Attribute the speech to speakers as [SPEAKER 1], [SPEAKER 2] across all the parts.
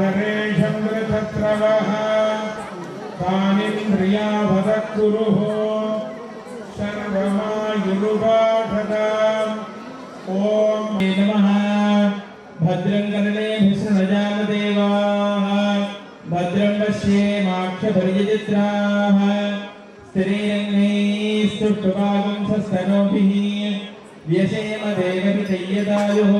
[SPEAKER 1] अधरेशं वृतत्रवः तानिन्द्रियावदकुरुः सर्वमायुरुपाठदा ॐ नमः भद्रं कर्णे विष्णुनजामदेवाः भद्रं पश्येमाक्षभर्यचित्राः स्त्रीरङ्गैस्तुष्टुभागं सस्तनोभिः व्यशेम देवहितय्यदायुः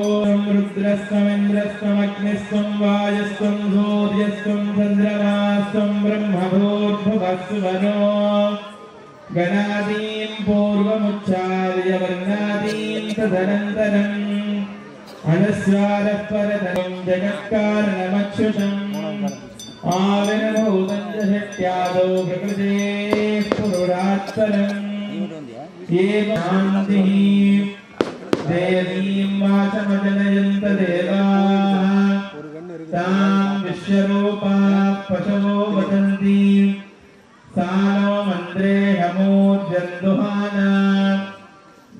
[SPEAKER 1] रुद्रस्त्वमिन्द्रस्त्वमग्निस्त्वं वायुस्त्वं सूर्यस्त्वं चन्द्रमास्त्वं ब्रह्मभूर्भुवस्सुवनो गणादीं पूर्वमुच्चार्य वर्णादीं तदनन्तरम् अनुस्वारः जगत्कारणमक्षुषम् आविर्भूतं च शक्त्यादौ प्रकृतेः पुरुषात्परम्। एवान्तिः देवीं वाचमजनयन्त देवाः तां विश्वरूपा पशवो वदन्ति सा नो मन्त्रे हमोद्यन्दुहाना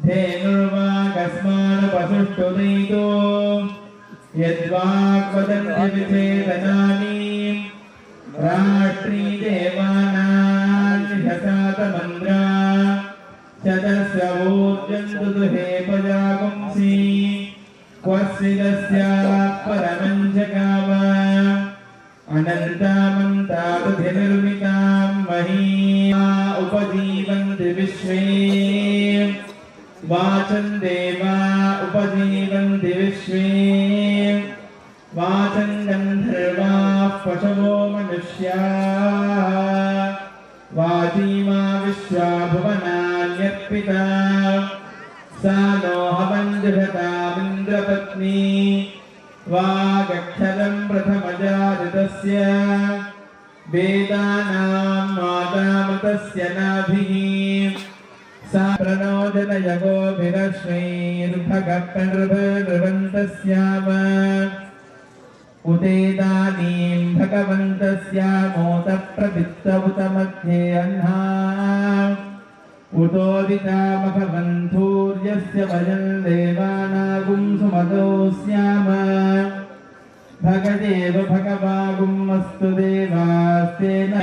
[SPEAKER 1] धेनुर्वाकस्मानुपसुष्टुदैतो यद्वाक्वदन्ति विभेदनानि राष्ट्री भुवनान्यर्पिता सा नो हवञ्जभतामिन्द्रपत्नी वागक्षरं प्रथमजातस्य वेदानां मातामृतस्य नाभिः। सा प्रणोदनयगोभिरश्वैर्भगप्रनृभनृवन्तस्याम उदेदानीं भगवन्तस्यामोत प्रवित्त उत मध्ये अह्ना उतोदितामभवन्थूर्यस्य वयं देवानागुं सुमतो स्याम भगदेव भगवागुमस्तु देवास्तेन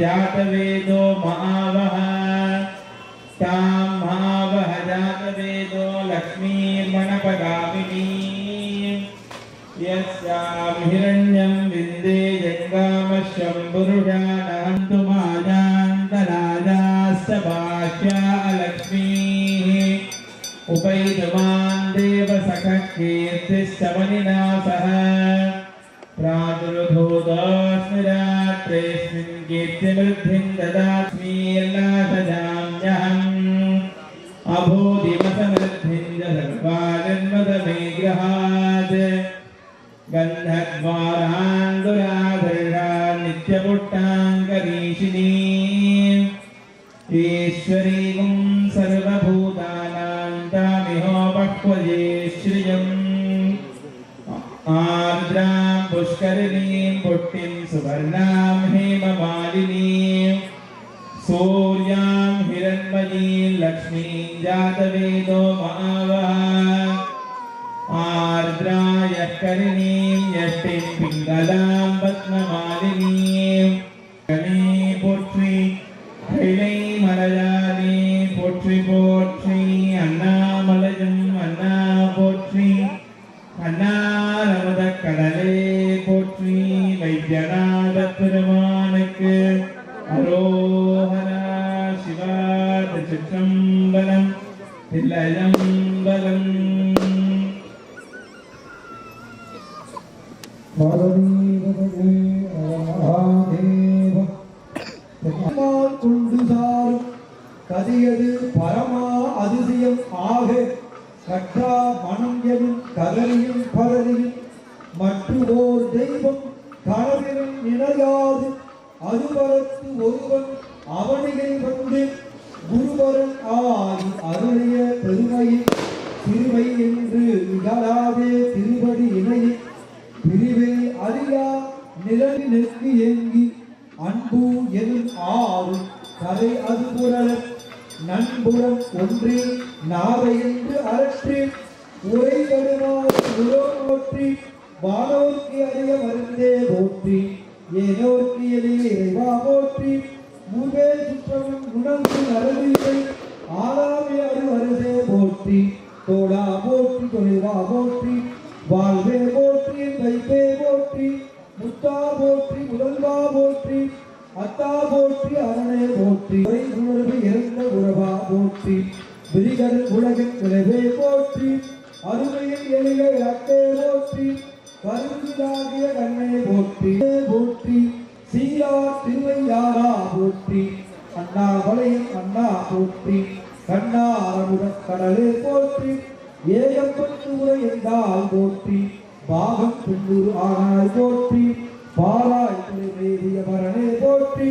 [SPEAKER 1] जातवेदो महावः तां महावः जातवेदो लक्ष्मीर्मणपगामिनी यस्यां हिरण्यं विन्दे जङ्गामश्यं पुरुषानहन्तु नित्यपुट्टाङ्करीशिनी ईश्वरीं सर्वभूतानां तामिहोपक्वजे श्रियम्। आर्द्रां पुष्करिणीं पुष्टिं सुवर्णां हेममालिनीं। सूर्यां हिरण्मयीं लक्ष्मीं जातवेदो महावः போற்றி
[SPEAKER 2] கதறியும் பலரியும் மற்றோர் தெய்வம் கனவிலும் நினையாது அதுவரத்து ஒருவன் அவனிகை வந்து குருவரன் ஆகி அருளிய பெருமையின் திருமை என்று இகழாதே திருவடி இணையை பிரிவை அறியா நிலவி நெருங்கி எங்கி அன்பு எனும் ஆறு கதை அது புரள நண்புறம் ஒன்றே நாவை என்று அரற்றேன் உரை போற்றி வானோர்க்கு அறிய மருந்தே போற்றி ஏனோர்க்கு எளிய இறைவா போற்றி உணர்ந்து அண்ணா வளையும் அண்ணா போற்றி கண்ணா அரமுடன் கடலே போற்றி ஏகப்பட்டு உரை என்றால் போற்றி பாகம் பின்னூறு ஆனால் போற்றி பாராய் துணைவேதிய மரணே போற்றி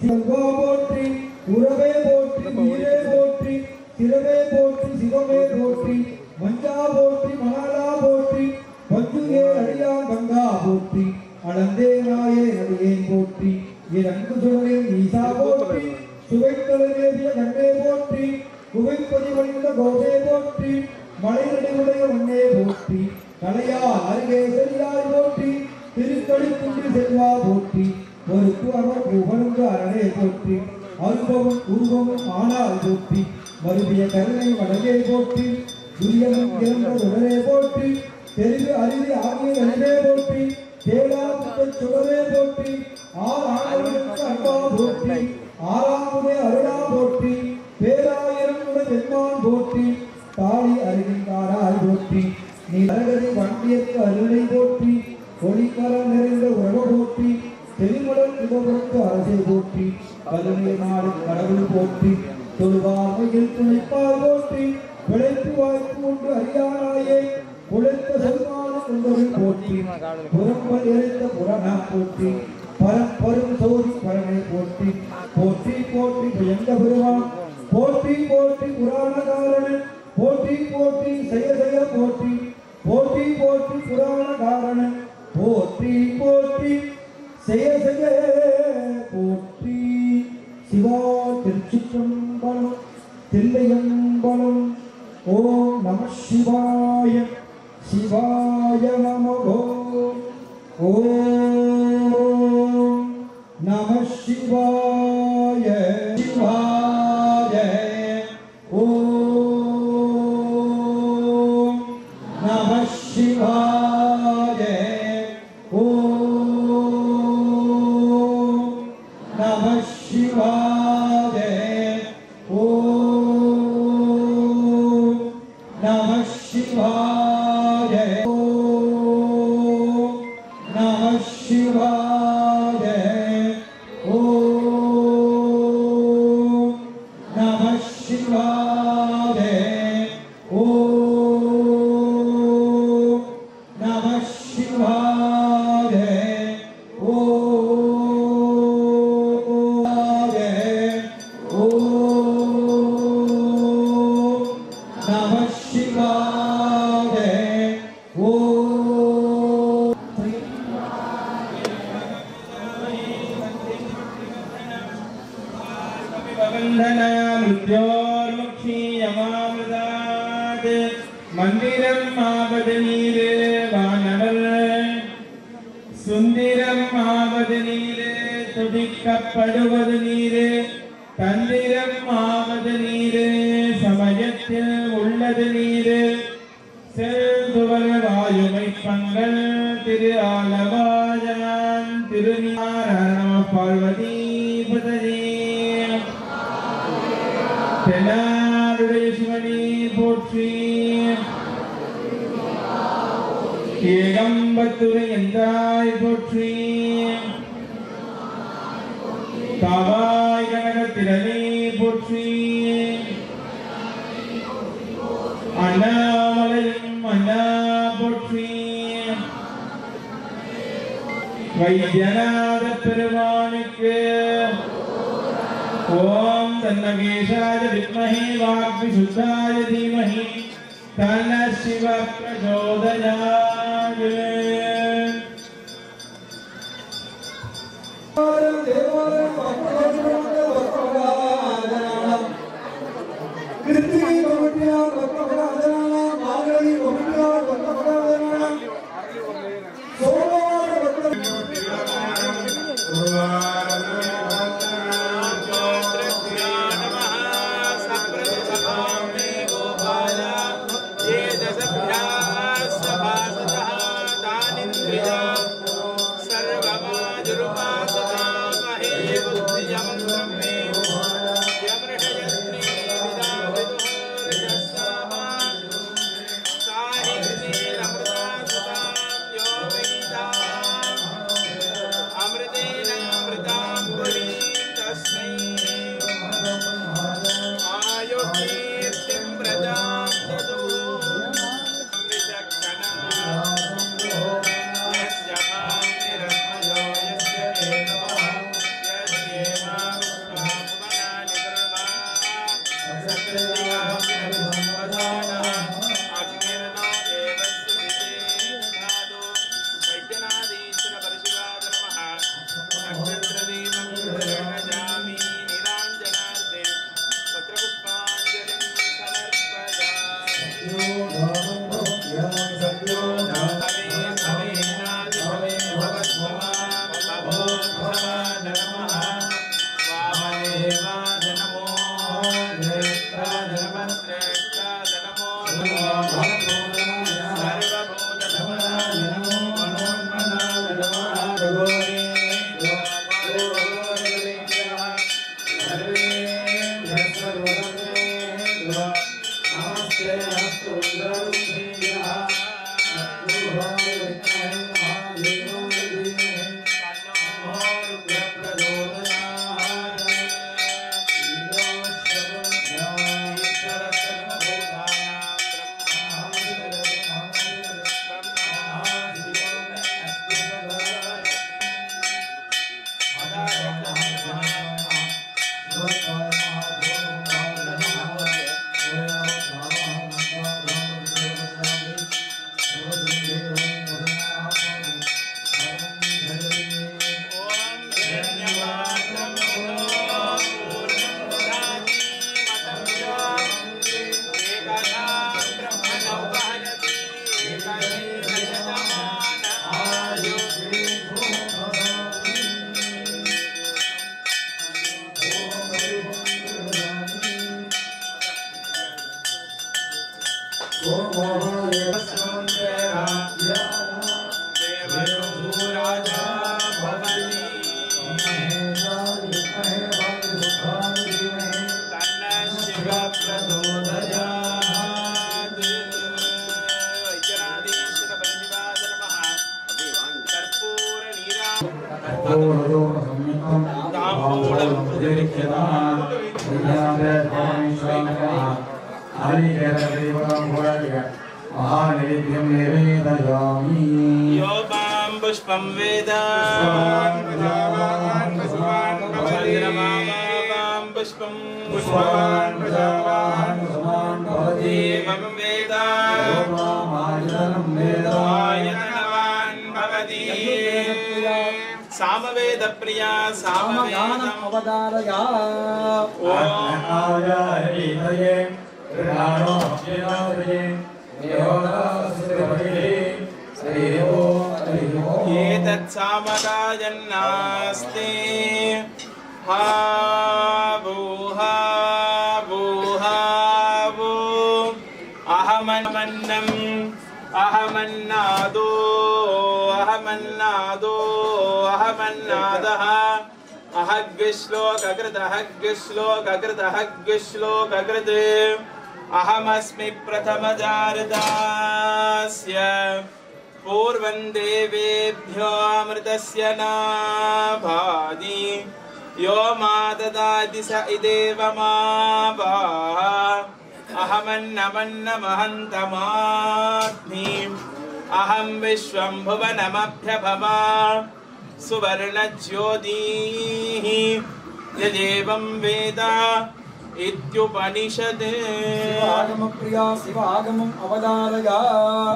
[SPEAKER 2] செல்வா போற்றி உறவே போற்றி உயிரே போற்றி சிறவே போற்றி சிவமே போற்றி மஞ்சா போற்றி மணாலா போற்றி பஞ்சுகே அடியா கங்கா போற்றி அளந்தே நாயே அடியேன் போற்றி. என் அன்பு சுடரேன் ஈசா போற்றி சுவைத்தலைவேதிய கண்ணே போற்றி குவைப்பதி வழிந்த கோவே போற்றி மலையடிவுடைய மண்ணே போற்றி தலையா அருகே செல்லாய் போற்றி திருக்கடிக்குன்று செல்வா போற்றி பொறுப்பு அவர் புகழ்ந்து அரணே போற்றி அனுபவம் உருவமும் ஆனால் போற்றி மறுபிய கருணை வடலே போற்றி துரியமும் இறந்த உடலே போற்றி தெருவு அருவி ஆகிய அழிவே போற்றி தேடாமுத்த சுடரே போற்றி ஆர் ஆண்டவனுக்கு அன்பா போற்றி ஆறாமுதே அருளா போற்றி பேராயிரம் உடன் என்மான் போற்றி தாலி அருகின்றாராய் போற்றி நீ அருகதி வண்டியற்கு அருளை போற்றி ஒளிக்கரம் நிறைந்த உறவு போற்றி தெளிமுடன் உபபுரத்து அரசை போற்றி கருணை நாடு கடவுள் போற்றி தொழுவாமையில்
[SPEAKER 1] 딜레 영번은 오 남아 시바. திரு திருநாராயண பார்வதி வைத்தியநாத பெருமானுக்கு ஓம் தன்னகேஷாய வித்மஹி வித்மஹே வாக்விசுத்தாய தீமஹி தன சிவ பிரச்சோதயாத்
[SPEAKER 2] தேவாலயம் राम ब्रह्म नवभारती
[SPEAKER 3] महानैवेद्यं निवेदयामि
[SPEAKER 1] यो मां पुष्पं वेद
[SPEAKER 3] पुष्पवान् पुष्पवान् भवति।
[SPEAKER 1] चन्द्रमां पुष्पं
[SPEAKER 3] पुष्पवान् प्रजावान् समान् भवति
[SPEAKER 1] एवं वेद
[SPEAKER 3] योमायतनं సామవేద ప్రియా సామగానం అవధారయా ఓం
[SPEAKER 1] ఆయారిహయే ప్రాణో అభినాదయే యోగాస్త్రవదే శ్రేయో ఏతత్ సామగాయన్నాస్తి. అహమన్నాదో. अहमन्नादः। अहग्विश्लोककृत अहग्विश्लोककृत अहग्विश्लोककृत् अहमस्मि प्रथमजारदास्य। पूर्वं देवेभ्योऽमृतस्य नाभादि यो मा ददाति स इदेव मा वाह अहमन्नमन्नमहन्तमात्मि अहं विश्वं भुवनमभ्यभवा सुवर्णज्योतिः यदेवं वेद इत्युपनिषत्
[SPEAKER 3] शिवागमप्रिया शिवागमम् अवतारया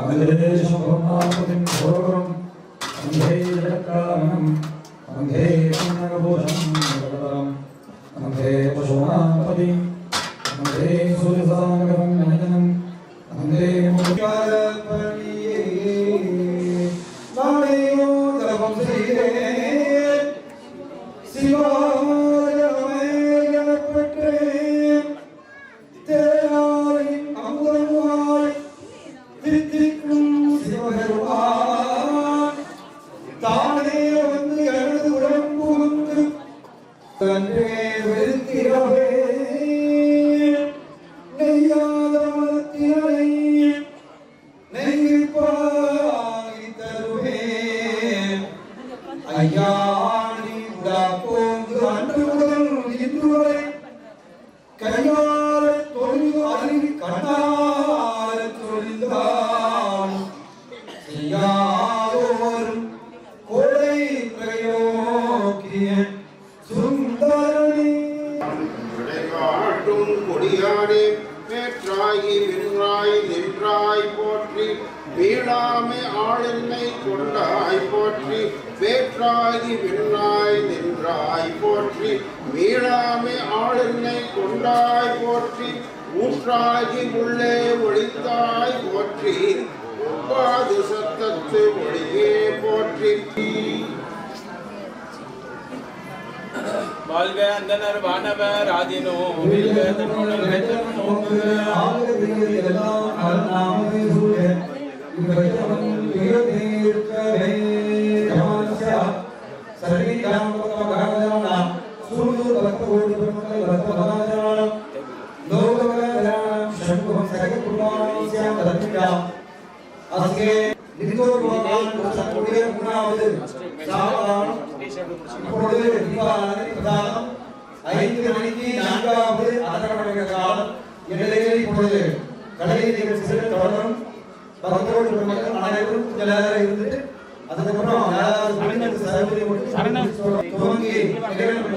[SPEAKER 3] वन्दे शम्भुनाथपतिं घोरगुरुं वन्दे जगत्कारणं वन्दे पुण्यभूषं தானே வந்து எனது உடம்பு வந்து தன்னை
[SPEAKER 4] அடியானே கொடியானே வென்றாய் நின்றாய் போற்றி. வீழாமை ஆளென்னை கொண்டாய் போற்றி. வேற்றாகி வென்றாய் நின்றாய் போற்றி. வீழாமை ஆளென்னை கொண்டாய் போற்றி. ஊற்றாகி உள்ளே ஒழித்தாய் போற்றி. ஒவ்வாது சத்தத்து ஒளியே போற்றி. Thank you.
[SPEAKER 1] வாழ்க அந்தனர் வானவர் ஆதினோ வெல்க தன்னுடன் வெற்றவன் நோக்கு
[SPEAKER 3] ஆக எல்லாம் நாமே சூழ இவ்வளவன் வீரதே இருக்கவே கமான்சா சர்வி காமபத பகவதானா நிந்தோர் கோபால் சத்குடைய குணாவது சாவான் இப்பொழுது தீபாராதனை பிரதானம் ஐந்து மணிக்கு நான்காவது அதரவணக காலம் இந்நிலையில் இப்பொழுது கலை நிகழ்ச்சிகள் தொடரும். பக்தரோடு பெருமக்கள் இருந்துட்டு
[SPEAKER 1] அதுக்கப்புறம் யாராவது சரணம் சரணம். துவங்கி இறைவன்